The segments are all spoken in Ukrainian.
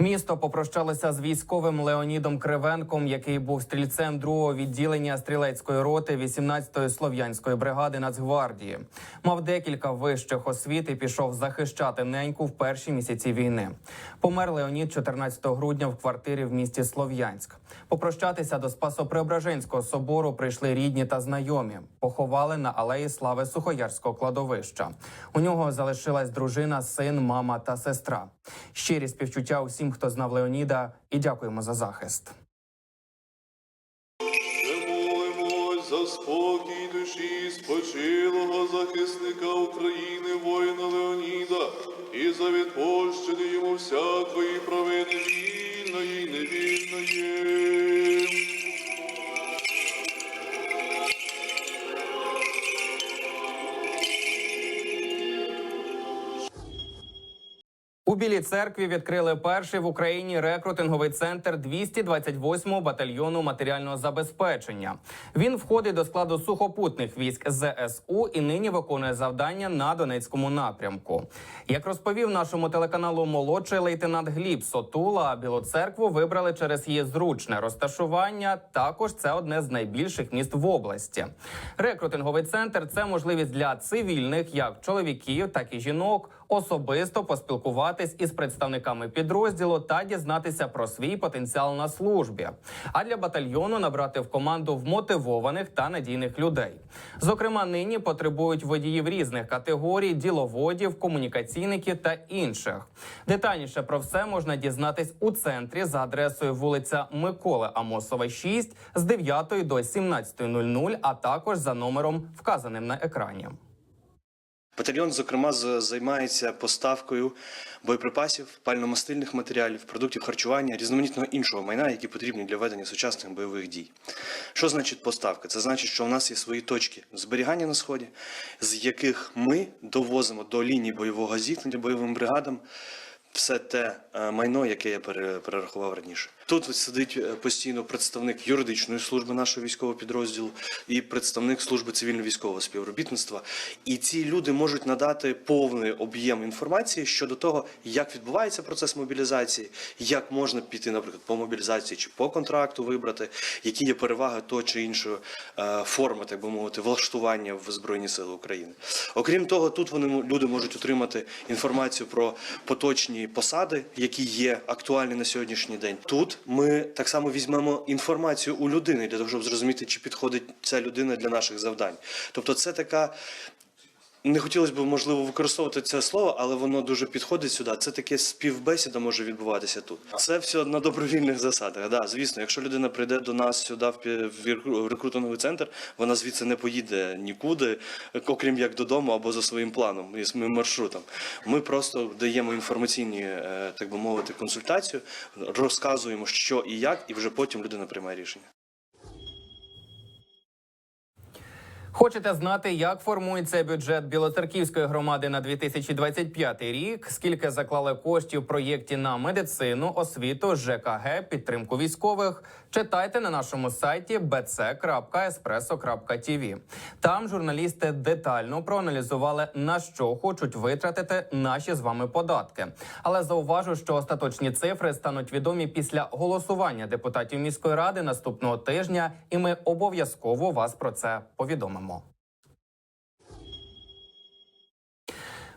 Місто попрощалося з військовим Леонідом Кривенком, який був стрільцем другого відділення стрілецької роти 18-ї слов'янської бригади Нацгвардії. Мав декілька вищих освіт і пішов захищати неньку в перші місяці війни. Помер Леонід 14 грудня в квартирі в місті Слов'янськ. Попрощатися до Спасо-Преображенського собору прийшли рідні та знайомі. Поховали на алеї слави Сухоярського кладовища. У нього залишилась дружина, син, мама та сестра. Щирі співчуття усім, хто знав Леоніда, і дякуємо за захист. За спокій душі спочилого захисника України, воїна Леоніда, і за відпущення йому всякої провини вільної невільної. Білій церкві відкрили перший в Україні рекрутинговий центр 228-го батальйону матеріального забезпечення. Він входить до складу сухопутних військ ЗСУ і нині виконує завдання на Донецькому напрямку. Як розповів нашому телеканалу молодший лейтенант Гліб Сотула, Білу церкву вибрали через її зручне розташування. Також це одне з найбільших міст в області. Рекрутинговий центр це можливість для цивільних, як чоловіків, так і жінок, особисто поспілкуватись із представниками підрозділу та дізнатися про свій потенціал на службі. А для батальйону набрати в команду вмотивованих та надійних людей. Зокрема, нині потребують водіїв різних категорій, діловодів, комунікаційників та інших. Детальніше про все можна дізнатись у центрі за адресою вулиця Миколи Амосова, 6 з 9 до 17.00, а також за номером вказаним на екрані. Батальйон, зокрема, займається поставкою боєприпасів, пальномастильних матеріалів, продуктів харчування, різноманітного іншого майна, які потрібні для ведення сучасних бойових дій. Що значить поставка? Це значить, що у нас є свої точки зберігання на сході, з яких ми довозимо до лінії бойового зіткнення бойовим бригадам. Все те е, майно, яке я перерахував раніше. Тут сидить е, постійно представник юридичної служби нашого військового підрозділу і представник служби цивільно-військового співробітництва. І ці люди можуть надати повний об'єм інформації щодо того, як відбувається процес мобілізації, як можна піти, наприклад, по мобілізації чи по контракту вибрати, які є переваги того чи іншої е, форми, так би мовити, влаштування в Збройні Сили України. Окрім того, тут вони люди можуть отримати інформацію про поточні посади, які є актуальні на сьогоднішній день. Тут ми так само візьмемо інформацію у людини для того, щоб зрозуміти, чи підходить ця людина для наших завдань. Тобто, це така. Не хотілося б, можливо, використовувати це слово, але воно дуже підходить сюди. Це таке співбесіда може відбуватися тут. Це все на добровільних засадах. Да, звісно, якщо людина прийде до нас сюди в рекрутинговий центр, вона звідси не поїде нікуди, окрім як додому або за своїм планом і своїм маршрутом. Ми просто даємо інформаційні, е, так би мовити, консультацію, розказуємо, що і як, і вже потім людина приймає рішення. Хочете знати, як формується бюджет Білоцерківської громади на 2025 рік? Скільки заклали коштів проєкті на медицину, освіту, ЖКГ, підтримку військових? Читайте на нашому сайті bc.espresso.tv. Там журналісти детально проаналізували на що хочуть витратити наші з вами податки. Але зауважу, що остаточні цифри стануть відомі після голосування депутатів міської ради наступного тижня, і ми обов'язково вас про це повідомимо.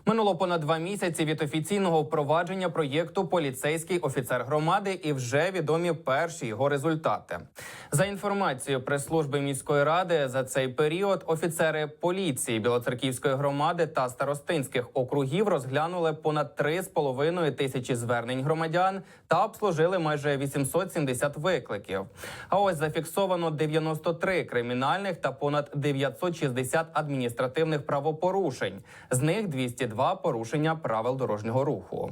Минуло понад два місяці від офіційного впровадження проєкту Поліцейський офіцер громади і вже відомі перші його результати. За інформацією прес-служби міської ради, за цей період офіцери поліції Білоцерківської громади та старостинських округів розглянули понад 3,5 тисячі звернень громадян та обслужили майже 870 викликів. А ось зафіксовано 93 кримінальних та понад 960 адміністративних правопорушень. З них 202 порушення правил дорожнього руху.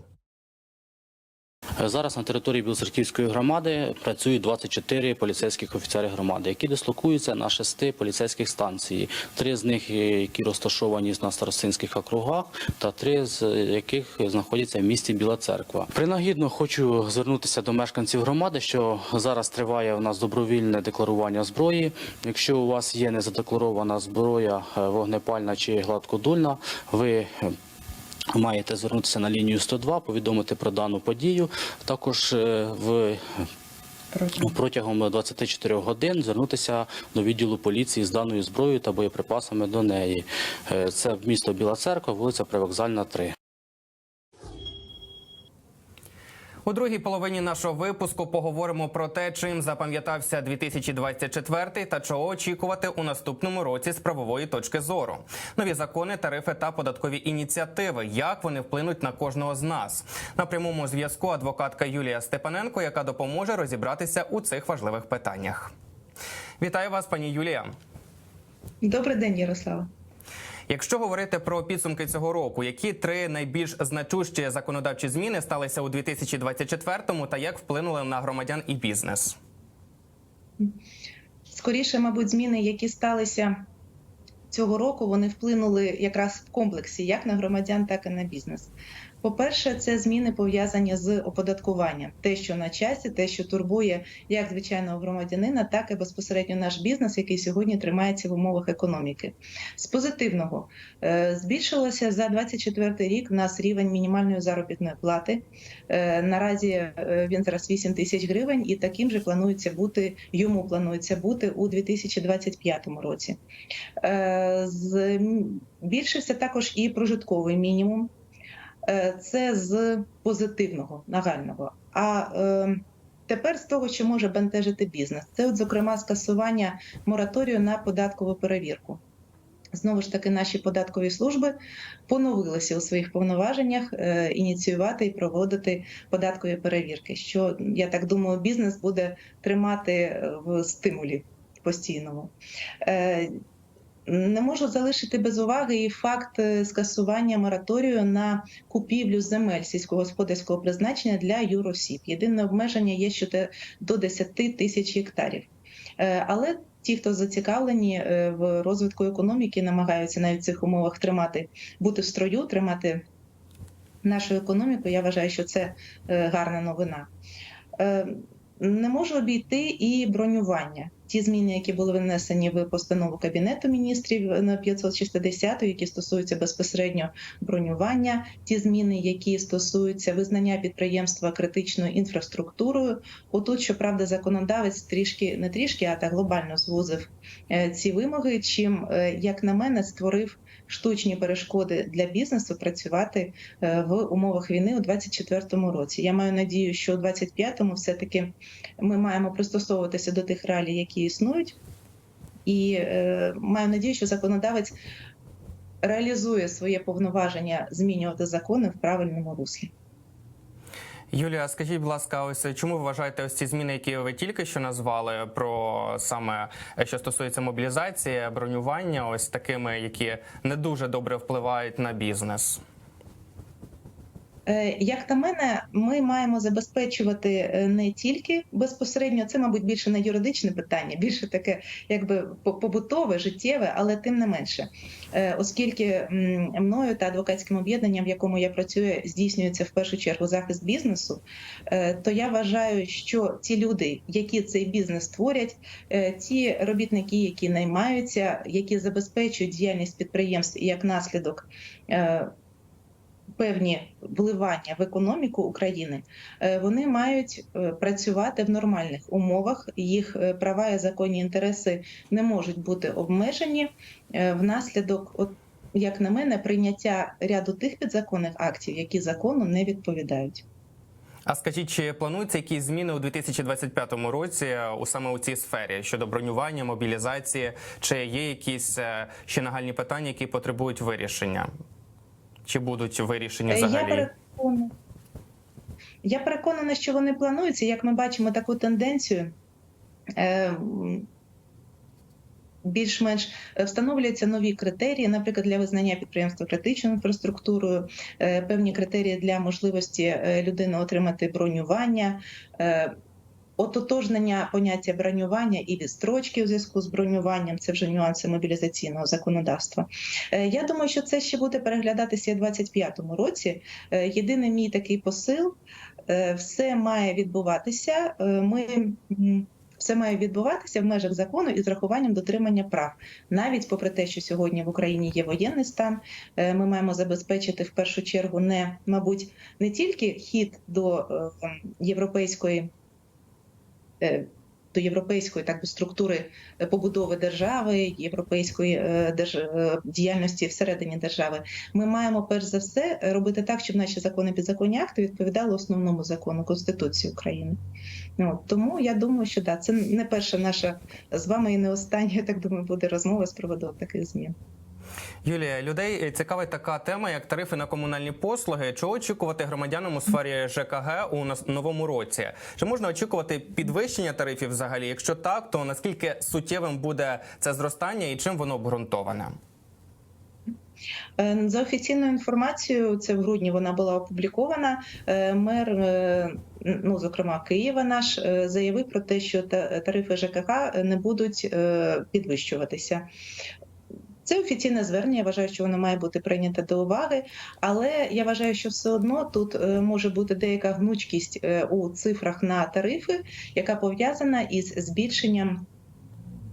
Зараз на території Білоцерківської громади працюють 24 поліцейських офіцери громади, які дислокуються на шести поліцейських станції. Три з них, які розташовані на старостинських округах, та три з яких знаходяться в місті Біла Церква. Принагідно хочу звернутися до мешканців громади, що зараз триває у нас добровільне декларування зброї. Якщо у вас є незадекларована зброя, е, вогнепальна чи гладкодульна, ви Маєте звернутися на лінію 102, повідомити про дану подію. Також е, в протягом 24 годин звернутися до відділу поліції з даною зброєю та боєприпасами до неї. Е, Це місто Біла Церква, вулиця Привокзальна, 3. У другій половині нашого випуску поговоримо про те, чим запам'ятався 2024 та чого очікувати у наступному році з правової точки зору. Нові закони, тарифи та податкові ініціативи. Як вони вплинуть на кожного з нас? На прямому зв'язку адвокатка Юлія Степаненко, яка допоможе розібратися у цих важливих питаннях. Вітаю вас, пані Юлія. Добрий день, Ярослава. Якщо говорити про підсумки цього року, які три найбільш значущі законодавчі зміни сталися у 2024-му та як вплинули на громадян і бізнес? Скоріше, мабуть, зміни, які сталися цього року, вони вплинули якраз в комплексі як на громадян, так і на бізнес. По-перше, це зміни пов'язані з оподаткуванням, те, що на часі, те, що турбує як звичайного громадянина, так і безпосередньо наш бізнес, який сьогодні тримається в умовах економіки. З позитивного е, збільшилося за 24 рік в нас рівень мінімальної заробітної плати. Е, Наразі е, він зараз 8 тисяч гривень, і таким же планується бути йому планується бути у 2025 році. Збільшився також і прожитковий мінімум. Е, Це з позитивного нагального. А е, тепер з того, що може бентежити бізнес, це, от, зокрема, скасування мораторію на податкову перевірку. Знову ж таки, наші податкові служби поновилися у своїх повноваженнях е, ініціювати і проводити податкові перевірки. Що я так думаю, бізнес буде тримати е, в стимулі постійному. Не можу залишити без уваги і факт е, скасування мораторію на купівлю земель сільськогосподарського призначення для юросіб. Єдине обмеження є що до 10 тисяч гектарів. Е, Але ті, хто зацікавлені е, в розвитку економіки, намагаються навіть в цих умовах тримати, бути в строю, тримати нашу економіку. Я вважаю, що це гарна новина. Не можу обійти і бронювання. Ті зміни, які були внесені в постанову Кабінету міністрів на 560, які стосуються безпосередньо бронювання, ті зміни, які стосуються визнання підприємства критичною інфраструктурою. Отут, щоправда, законодавець трішки не трішки, а так глобально звузив е, ці вимоги. Чим, е, як на мене, створив штучні перешкоди для бізнесу працювати е, в умовах війни у 2024 році. Я маю надію, що у 2025 все таки ми маємо пристосовуватися до тих реалій, які існують, і е, маю надію, що законодавець реалізує своє повноваження змінювати закони в правильному руслі. Юлія, скажіть, будь ласка, ось чому ви вважаєте ось ці зміни, які ви тільки що назвали, про саме е, що стосується мобілізації, бронювання, ось такими, які не дуже добре впливають на бізнес? Е, Як на мене, ми маємо забезпечувати е, не тільки безпосередньо, це, мабуть, більше не юридичне питання, більше таке, якби побутове, життєве, але тим не менше, Е, оскільки мною та адвокатським об'єднанням, в якому я працюю, здійснюється в першу чергу захист бізнесу, то я вважаю, що ті люди, які цей бізнес творять, ті робітники, які наймаються, які забезпечують діяльність підприємств як наслідок. Певні вливання в економіку України е, вони мають е, працювати в нормальних умовах. Їх е, права і законні інтереси не можуть бути обмежені внаслідок, от як на мене, прийняття ряду тих підзаконних актів, які закону не відповідають. А скажіть, чи плануються якісь зміни у 2025 році у саме у цій сфері щодо бронювання, мобілізації? Чи є якісь ще нагальні питання, які потребують вирішення? Чи будуть вирішені Е, Я переконана, я переконана, що вони плануються. Як ми бачимо таку тенденцію, е, більш-менш е, встановлюються нові критерії, наприклад, для визнання підприємства критичною інфраструктурою, певні критерії для можливості людини отримати бронювання. Ототожнення поняття бронювання і відстрочки у зв'язку з бронюванням це вже нюанси мобілізаційного законодавства. Е, Я думаю, що це ще буде переглядатися у 2025 році. Е, Єдиний мій такий посил: е, все має відбуватися. Ми все має відбуватися в межах закону і з рахуванням дотримання прав. Навіть попри те, що сьогодні в Україні є воєнний стан, ми маємо забезпечити в першу чергу не, мабуть, не тільки хід до європейської. Е, До європейської так би структури е, побудови держави, європейської е, держ... діяльності всередині держави, ми маємо перш за все робити так, щоб наші закони підзаконні акти відповідали основному закону Конституції України. Ну, тому я думаю, що да, це не перша наша з вами і не остання, так думаю, буде розмова з приводу таких змін. Юлія, людей цікавить така тема, як тарифи на комунальні послуги. Чого очікувати громадянам у сфері ЖКГ у нас- новому році? Чи можна очікувати підвищення тарифів взагалі? Якщо так, то наскільки суттєвим буде це зростання і чим воно обґрунтоване? Е, За офіційною інформацією, це в грудні вона була опублікована. Е, Мер, е, ну зокрема Києва, наш заявив про те, що та- тарифи ЖКХ не будуть підвищуватися. Це офіційне звернення. Я вважаю, що воно має бути прийнято до уваги, але я вважаю, що все одно тут е, може бути деяка гнучкість е, у цифрах на тарифи, яка пов'язана із збільшенням.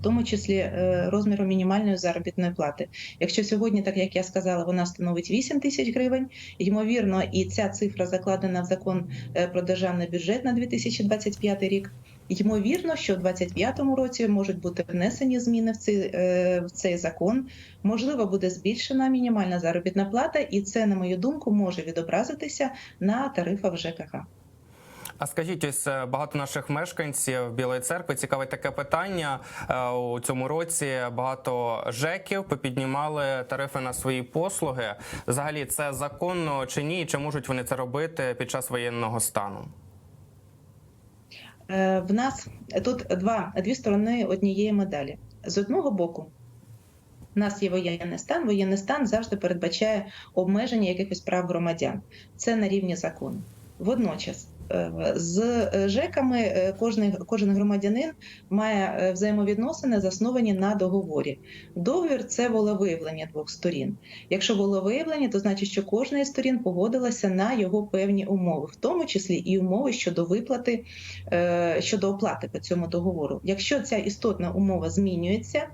В тому числі е, розміру мінімальної заробітної плати. Якщо сьогодні, так як я сказала, вона становить 8 тисяч гривень, ймовірно, і ця цифра закладена в закон про державний бюджет на 2025 рік. Ймовірно, що в 2025 році можуть бути внесені зміни в цей, е, в цей закон. Можливо, буде збільшена мінімальна заробітна плата, і це, на мою думку, може відобразитися на тарифах ЖКХ. А скажіть, ось е, багато наших мешканців Білої церкви цікавить таке питання Е, у цьому році. Багато жеків попіднімали тарифи на свої послуги. Взагалі, це законно чи ні? Чи можуть вони це робити під час воєнного стану? Е, В нас тут два дві сторони однієї медалі. З одного боку, у нас є воєнний стан. Воєнний стан завжди передбачає обмеження якихось прав громадян. Це на рівні закону. Водночас. Е, З е, ЖЕКами е, кожен, кожен громадянин має взаємовідносини, засновані на договорі. Договір це волевиявлення двох сторін. Якщо волевиявлення, то значить, що кожна із сторін погодилася на його певні умови, в тому числі і умови щодо виплати щодо оплати по цьому договору. Якщо ця істотна умова змінюється,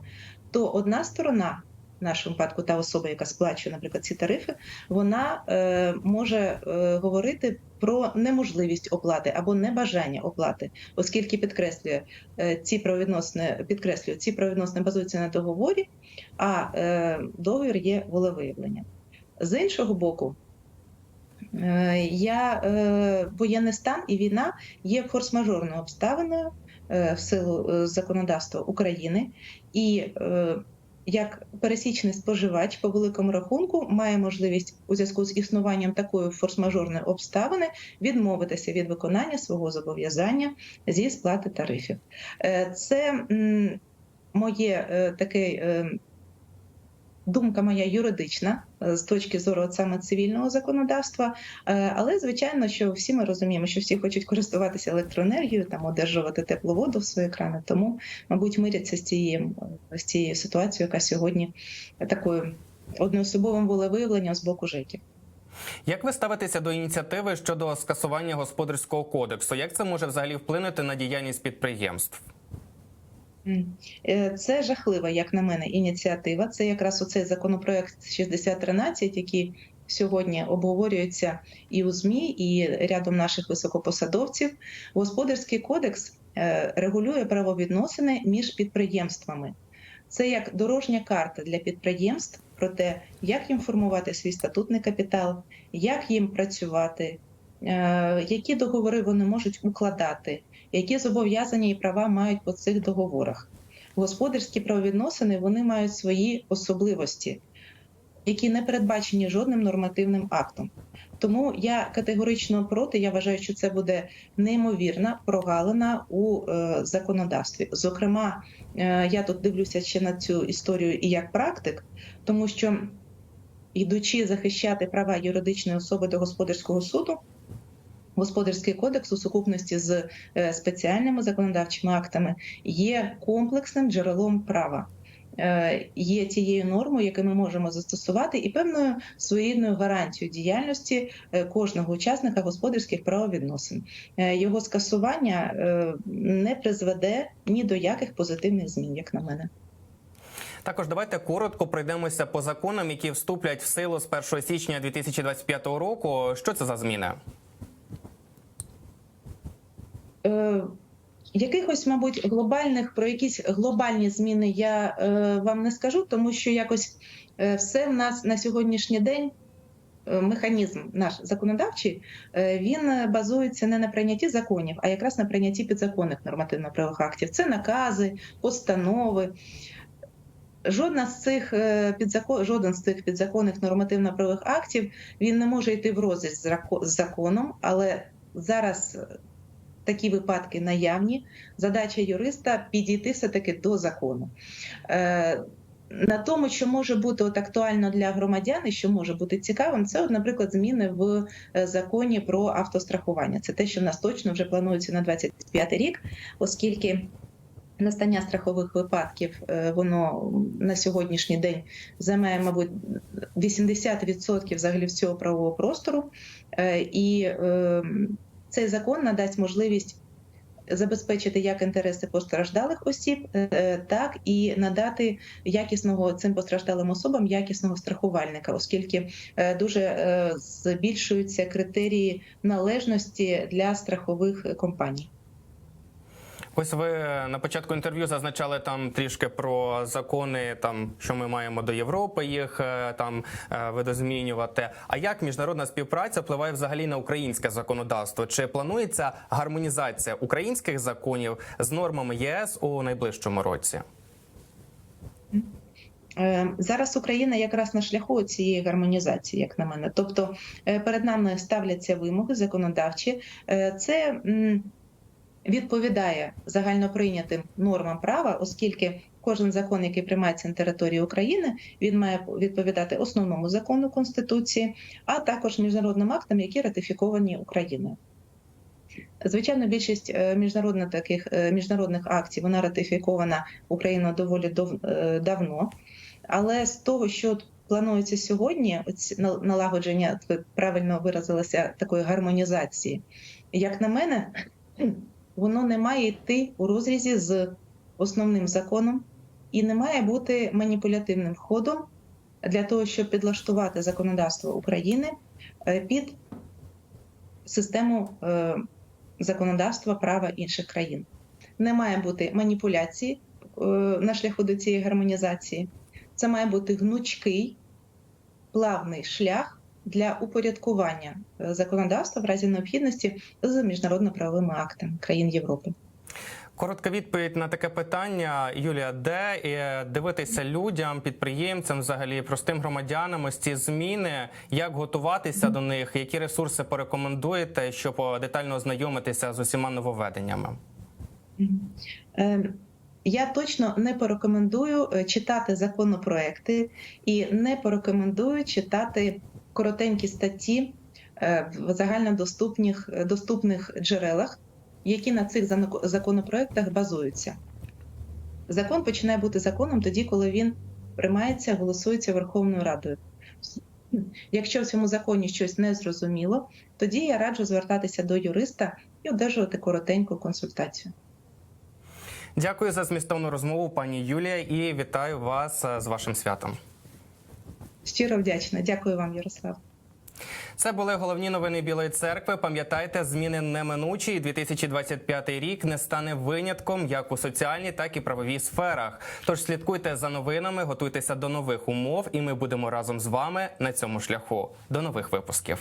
то одна сторона. Нашому випадку та особа, яка сплачує, наприклад, ці тарифи, вона е, може е, говорити про неможливість оплати або небажання оплати, оскільки підкреслює е, ці правовідносини, підкреслює ці правовідносини базуються на договорі, а е, договір є волевиявленням. З іншого боку, е, я е, воєнний стан і війна є форс-мажорною обставиною е, в силу законодавства України, і як пересічний споживач по великому рахунку має можливість у зв'язку з існуванням такої форс-мажорної обставини відмовитися від виконання свого зобов'язання зі сплати тарифів. Е, Це моє е, таке. Е, Думка моя юридична е, з точки зору саме цивільного законодавства, Е, але звичайно, що всі ми розуміємо, що всі хочуть користуватися електроенергією, там одержувати теплу воду в свої крани. Тому, мабуть, миряться з цією з цією ситуацією, яка сьогодні такою одноособовим волевиявленням з боку ЖЕКів. Як ви ставитеся до ініціативи щодо скасування господарського кодексу? Як це може взагалі вплинути на діяльність підприємств? Е, Це жахлива, як на мене, ініціатива. Це якраз оцей законопроект 6013, який сьогодні обговорюється і у ЗМІ, і рядом наших високопосадовців. Господарський кодекс е, регулює правовідносини між підприємствами. Це як дорожня карта для підприємств про те, як їм формувати свій статутний капітал, як їм працювати, е, які договори вони можуть укладати, які зобов'язання і права мають по цих договорах. Господарські правовідносини вони мають свої особливості, які не передбачені жодним нормативним актом. Тому я категорично проти. Я вважаю, що це буде неймовірна прогалина у е, законодавстві. Зокрема, е, я тут дивлюся ще на цю історію і як практик, тому що йдучи захищати права юридичної особи до господарського суду. Господарський кодекс у сукупності з е, спеціальними законодавчими актами є комплексним джерелом права. е, є тією нормою, яку ми можемо застосувати, і певною своєрідною гарантією діяльності е, кожного учасника господарських правовідносин. Його скасування не призведе ні до яких позитивних змін, як на мене. Також давайте коротко пройдемося по законам, які вступлять в силу з 1 січня 2025 року. Що це за зміни? Е, Якихось, мабуть, глобальних про якісь глобальні зміни я е, вам не скажу, тому що якось е, все в нас на сьогоднішній день. е, Механізм наш законодавчий е, він базується не на прийнятті законів, а якраз на прийнятті підзаконних нормативно-правових актів. Це накази, постанови. Жодна з цих підзакон, жоден з цих підзаконних нормативно-правових актів він не може йти в розріз з законом, але зараз такі випадки наявні. Задача юриста підійти все таки до закону. Е, на тому, що може бути от актуально для громадян, і що може бути цікавим, це, от, наприклад, зміни в е, законі про автострахування. Це те, що в нас точно вже планується на 25 рік, оскільки настання страхових випадків е, воно на сьогоднішній день займає, мабуть, 80% взагалі всього правового простору. І е, цей закон надасть можливість забезпечити як інтереси постраждалих осіб, е, так і надати якісного цим постраждалим особам якісного страхувальника, оскільки е, дуже е, збільшуються критерії належності для страхових компаній. Ось ви на початку інтерв'ю зазначали там трішки про закони, там що ми маємо до Європи їх е, там е, видозмінювати. А як міжнародна співпраця впливає взагалі на українське законодавство? Чи планується гармонізація українських законів з нормами ЄС у найближчому році? Е, Зараз Україна якраз на шляху цієї гармонізації, як на мене. Тобто перед нами ставляться вимоги законодавчі. Це відповідає загальноприйнятим нормам права, оскільки кожен закон, який приймається на території України, він має відповідати основному закону Конституції, а також міжнародним актам, які ратифіковані Україною. Звичайно, більшість е, міжнародних таких е, міжнародних актів вона ратифікована Україною доволі дов- е, давно. Але з того, що планується сьогодні, налагодження, правильно виразилися, такої гармонізації, як на мене, воно не має йти у розрізі з основним законом і не має бути маніпулятивним ходом для того, щоб підлаштувати законодавство України е, під систему е, законодавства права інших країн. Не має бути маніпуляції е, на шляху до цієї гармонізації. Це має бути гнучкий, плавний шлях для упорядкування е, законодавства в разі необхідності з міжнародно-правовими актами країн Європи. Коротка відповідь на таке питання, Юлія, де дивитися людям, підприємцям, взагалі простим громадянам ось ці зміни, як готуватися до них, які ресурси порекомендуєте, щоб детально ознайомитися з усіма нововведеннями? Е, Я точно не порекомендую е, читати законопроекти і не порекомендую читати коротенькі статті е, в загальнодоступних доступних джерелах, які на цих законопроектах базуються. Закон починає бути законом тоді, коли він приймається, голосується Верховною Радою. Якщо в цьому законі щось не зрозуміло, тоді я раджу звертатися до юриста і одержувати коротеньку консультацію. Дякую за змістовну розмову, пані Юлія, і вітаю вас е, з вашим святом. Щиро вдячна. Дякую вам, Ярослав. Це були головні новини Білої церкви. Пам'ятайте, зміни неминучі. і 2025 рік не стане винятком як у соціальній, так і правовій сферах. Тож слідкуйте за новинами, готуйтеся до нових умов, і ми будемо разом з вами на цьому шляху. До нових випусків.